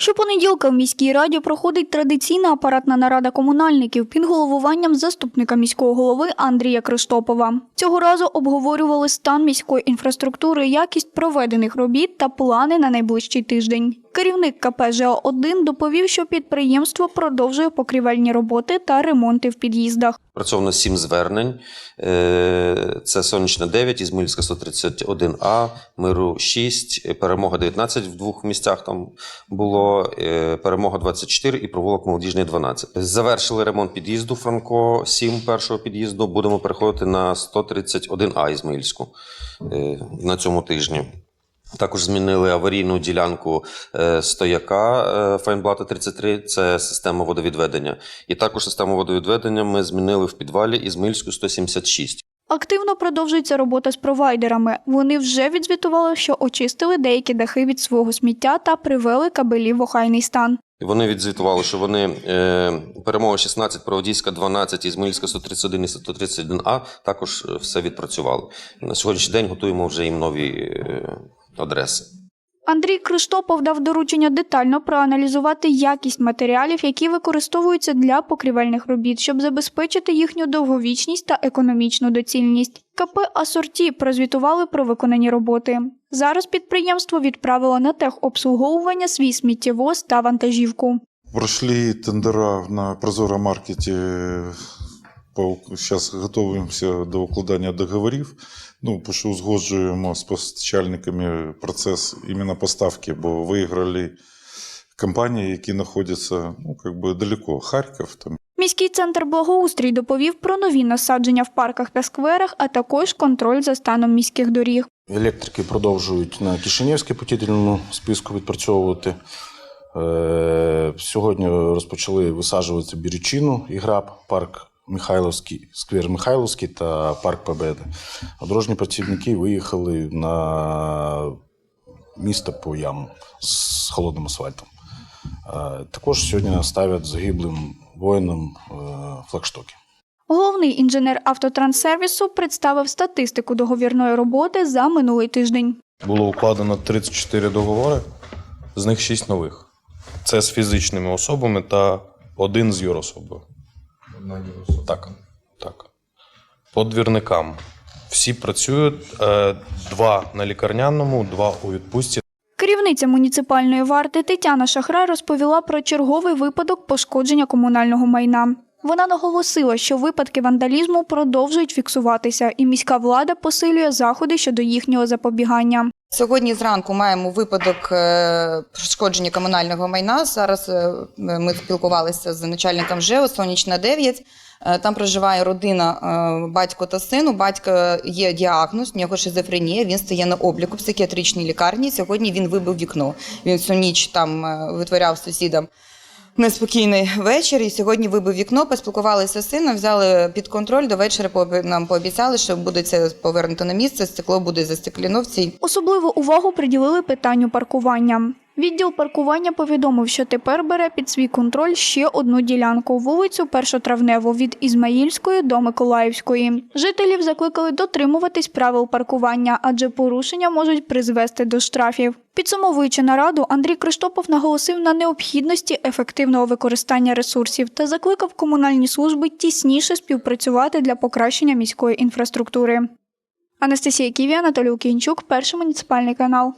Щопонеділка в міській раді проходить традиційна апаратна нарада комунальників під головуванням заступника міського голови Андрія Кристопова. Цього разу обговорювали стан міської інфраструктури, якість проведених робіт та плани на найближчий тиждень. Керівник КП ЖО-1 доповів, що підприємство продовжує покрівельні роботи та ремонти в під'їздах. Працьовано сім звернень. Е, Це Сонячна 9, Ізмаїльська 131А, Миру 6, Перемога 19 в двох місцях там було, е, Перемога 24 і провулок Молодіжний 12. Завершили ремонт під'їзду Франко 7 першого під'їзду. Будемо переходити на 131А Ізмаїльську е, на цьому тижні. Також змінили аварійну ділянку е, стояка е, Файнблата 33, це система водовідведення. І також систему водовідведення ми змінили в підвалі Ізмаїльську 176. Активно продовжується робота з провайдерами. Вони вже відзвітували, що очистили деякі дахи від свого сміття та привели кабелі в охайний стан. Вони відзвітували, що вони е, перемога 16, Проводійська 12, Ізмаїльська 131 і 131А також все відпрацювали. На сьогоднішній день готуємо вже їм нові адреси. Андрій Криштопов дав доручення детально проаналізувати якість матеріалів, які використовуються для покрівельних робіт, щоб забезпечити їхню довговічність та економічну доцільність. КП Асорті прозвітували про виконані роботи. Зараз підприємство відправило на техобслуговування свій сміттєвоз та вантажівку. Прошли тендера на Прозоро маркете. Сейчас готуємося до укладання договорів. Ну, що узгоджуємо з постачальниками процес іменно поставки, бо виграли компанії, які знаходяться ну, как бы далеко. Харків, там, Міський центр благоустрій доповів про нові насадження в парках та скверах, а також контроль за станом міських доріг. Електрики продовжують на Кишинівській потітельному списку відпрацьовувати. Е, Сьогодні розпочали висаджувати Бірючину і граб, парк Михайловський, сквер Михайловський та парк Победи. А дорожні працівники виїхали на місто по яму з холодним асфальтом. Е, Також сьогодні ставлять загиблим воїнам е, флагштоки. Головний інженер автотранссервісу представив статистику договірної роботи за минулий тиждень. Було укладено 34 договори, з них 6 нових. Це з фізичними особами та один з юрособою. Так. так. По двірникам. Всі працюють, е, два на лікарняному, два у відпустці. Керівниця муніципальної варти Тетяна Шахрай розповіла про черговий випадок пошкодження комунального майна. Вона наголосила, що випадки вандалізму продовжують фіксуватися, і міська влада посилює заходи щодо їхнього запобігання. Сьогодні зранку маємо випадок е, пошкодження комунального майна. Зараз е, ми спілкувалися з начальником ЖЕО Сонячна 9. Е, Там проживає родина батько та син. У батька є діагноз, в нього шизофренія. Він стає на обліку в психіатричній лікарні. Сьогодні він вибив вікно. Він всю ніч там витворяв сусідам неспокійний вечір. І сьогодні вибив вікно, поспілкувалися з сином, взяли під контроль. До вечора нам пообіцяли, що буде це повернуто на місце. Стекло буде застекліно в цій Особливу увагу приділили питанню паркування. Відділ паркування повідомив, що тепер бере під свій контроль ще одну ділянку вулицю Першотравневу від Ізмаїльської до Миколаївської. Жителів закликали дотримуватись правил паркування, адже порушення можуть призвести до штрафів. Підсумовуючи нараду, Андрій Криштопов наголосив на необхідності ефективного використання ресурсів та закликав комунальні служби тісніше співпрацювати для покращення міської інфраструктури. Анастасія Ківі, Анатолій Кінчук, перший муніципальний канал.